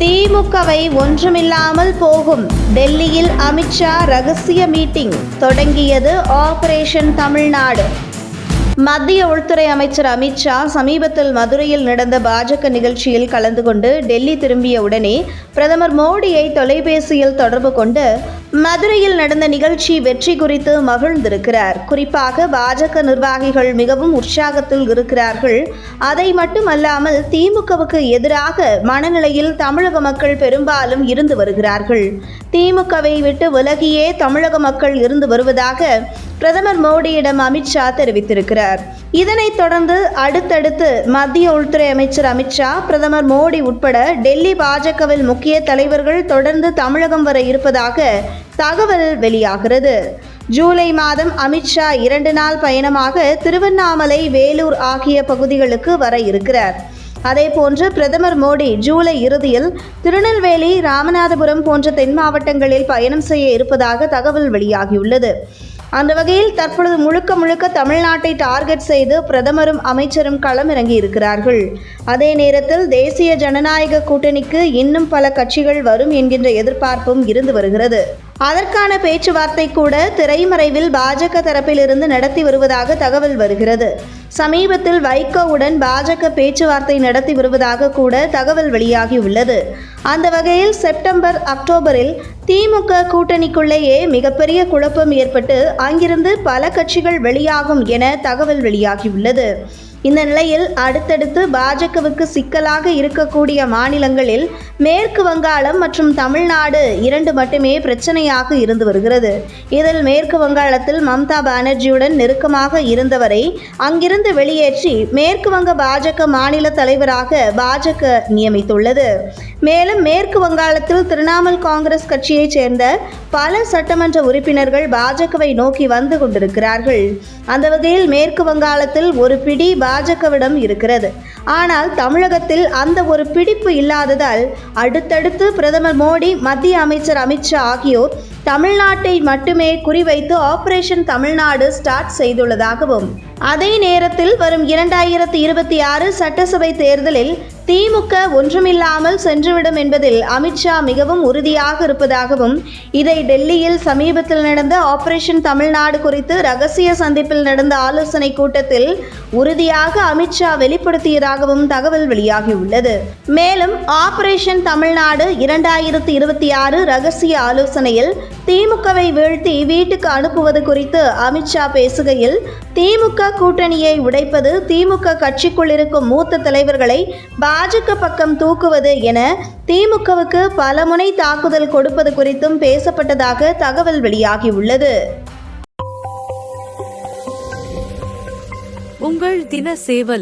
திமுகவை ஒன்றுமில்லாமல் போகும் டெல்லியில் அமித்ஷா ரகசிய மீட்டிங் தொடங்கியது ஆபரேஷன் தமிழ்நாடு. மத்திய உள்துறை அமைச்சர் அமித்ஷா சமீபத்தில் மதுரையில் நடந்த பாஜக நிகழ்ச்சியில் கலந்து கொண்டு டெல்லி திரும்பிய உடனே பிரதமர் மோடியை தொலைபேசியில் தொடர்பு கொண்டு மதுரையில் நடந்த நிகழ்ச்சி வெற்றி குறித்து மகிழ்ந்திருக்கிறார். குறிப்பாக பாஜக நிர்வாகிகள் மிகவும் உற்சாகத்தில் இருக்கிறார்கள். அதை மட்டுமல்லாமல் திமுகவுக்கு எதிராக மனநிலையில் தமிழக மக்கள் பெரும்பாலும் இருந்து வருகிறார்கள். திமுகவை விட்டு விலகியே தமிழக மக்கள் இருந்து வருவதாக பிரதமர் மோடியிடம் அமித்ஷா தெரிவித்திருக்கிறார். இதனைத் தொடர்ந்து அடுத்தடுத்து மத்திய உள்துறை அமைச்சர் அமித்ஷா பிரதமர் மோடி உட்பட டெல்லி பாஜகவில் முக்கிய தலைவர்கள் தொடர்ந்து தமிழகம் வர இருப்பதாக தகவல் வெளியாகிறது. ஜூலை மாதம் அமித்ஷா இரண்டு நாள் பயணமாக திருவண்ணாமலை வேலூர் ஆகிய பகுதிகளுக்கு வர இருக்கிறார். அதேபோன்று பிரதமர் மோடி ஜூலை இறுதியில் திருநெல்வேலி ராமநாதபுரம் போன்ற தென் மாவட்டங்களில் பயணம் செய்ய இருப்பதாக தகவல் வெளியாகியுள்ளது. அந்த வகையில் தற்பொழுது முழுக்க முழுக்க தமிழ்நாட்டை டார்கெட் செய்து பிரதமரும் அமைச்சரும் களமிறங்கி இருக்கிறார்கள். அதே நேரத்தில் தேசிய ஜனநாயக கூட்டணிக்கு இன்னும் பல கட்சிகள் வரும் என்கின்ற எதிர்பார்ப்பும் இருந்து வருகிறது. அதற்கான பேச்சுவார்த்தை கூட திரைமறைவில் பாஜக தரப்பிலிருந்து நடத்தி வருவதாக தகவல் வருகிறது. சமீபத்தில் வைகோவுடன் பாஜக பேச்சுவார்த்தை நடத்தி வருவதாக கூட தகவல் வெளியாகியுள்ளது. அந்த வகையில் செப்டம்பர் அக்டோபரில் திமுக கூட்டணிக்குள்ளேயே மிகப்பெரிய குழப்பம் ஏற்பட்டு அங்கிருந்து பல கட்சிகள் வெளியாகும் என தகவல் வெளியாகியுள்ளது. இந்த நிலையில் அடுத்தடுத்து பாஜகவுக்கு சிக்கலாக இருக்கக்கூடிய மாநிலங்களில் மேற்கு வங்காளம் மற்றும் தமிழ்நாடு இரண்டு மட்டுமே பிரச்சனையாக இருந்து வருகிறது. இதில் மேற்கு வங்காளத்தில் மம்தா பானர்ஜியுடன் நெருக்கமாக இருந்தவரை அங்கிருந்து வெளியேற்றி மேற்கு வங்க பாஜக மாநில தலைவராக பாஜக நியமித்துள்ளது. மேலும் மேற்கு வங்காளத்தில் திரிணாமுல் காங்கிரஸ் கட்சியைச் சேர்ந்த பல சட்டமன்ற உறுப்பினர்கள் பாஜகவை நோக்கி வந்து கொண்டிருக்கிறார்கள். அந்த வகையில் மேற்கு வங்காளத்தில் ஒரு பிடி பாஜகவிடம் இருக்கிறது. ஆனால் தமிழகத்தில் அந்த ஒரு பிடிப்பு இல்லாததால் அடுத்தடுத்து பிரதமர் மோடி மத்திய அமைச்சர் அமித்ஷா ஆகியோர் தமிழ்நாட்டை மட்டுமே குறிவைத்து ஆபரேஷன் தமிழ்நாடு ஸ்டார்ட் செய்துள்ளதாகவும் அதே நேரத்தில் வரும் இரண்டாயிரத்தி இருபத்தி ஆறு சட்டசபை தேர்தலில் திமுக ஒன்றுமில்லாமல் சென்றுவிடும் என்பதில் அமித்ஷா மிகவும் உறுதியாக இருப்பதாகவும் இதை டெல்லியில் சமீபத்தில் நடந்த ஆபரேஷன் தமிழ்நாடு குறித்து ரகசிய சந்திப்பில் நடந்த ஆலோசனை கூட்டத்தில் உறுதியாக அமித்ஷா வெளிப்படுத்தியதாகவும் தகவல் வெளியாகியுள்ளது. மேலும் ஆபரேஷன் தமிழ்நாடு இரண்டாயிரத்தி இருபத்தி ஆறு ரகசிய ஆலோசனையில் திமுகவை வீழ்த்தி வீட்டுக்கு அனுப்புவது குறித்து அமித்ஷா பேசுகையில் திமுக கூட்டணியை உடைப்பது திமுக கட்சிக்குள் இருக்கும் மூத்த தலைவர்களை பாஜக பக்கம் தூக்குவது என திமுகவுக்கு பலமுனை தாக்குதல் கொடுப்பது குறித்தும் பேசப்பட்டதாக தகவல் வெளியாகியுள்ளது. உங்கள் தின சேவல்.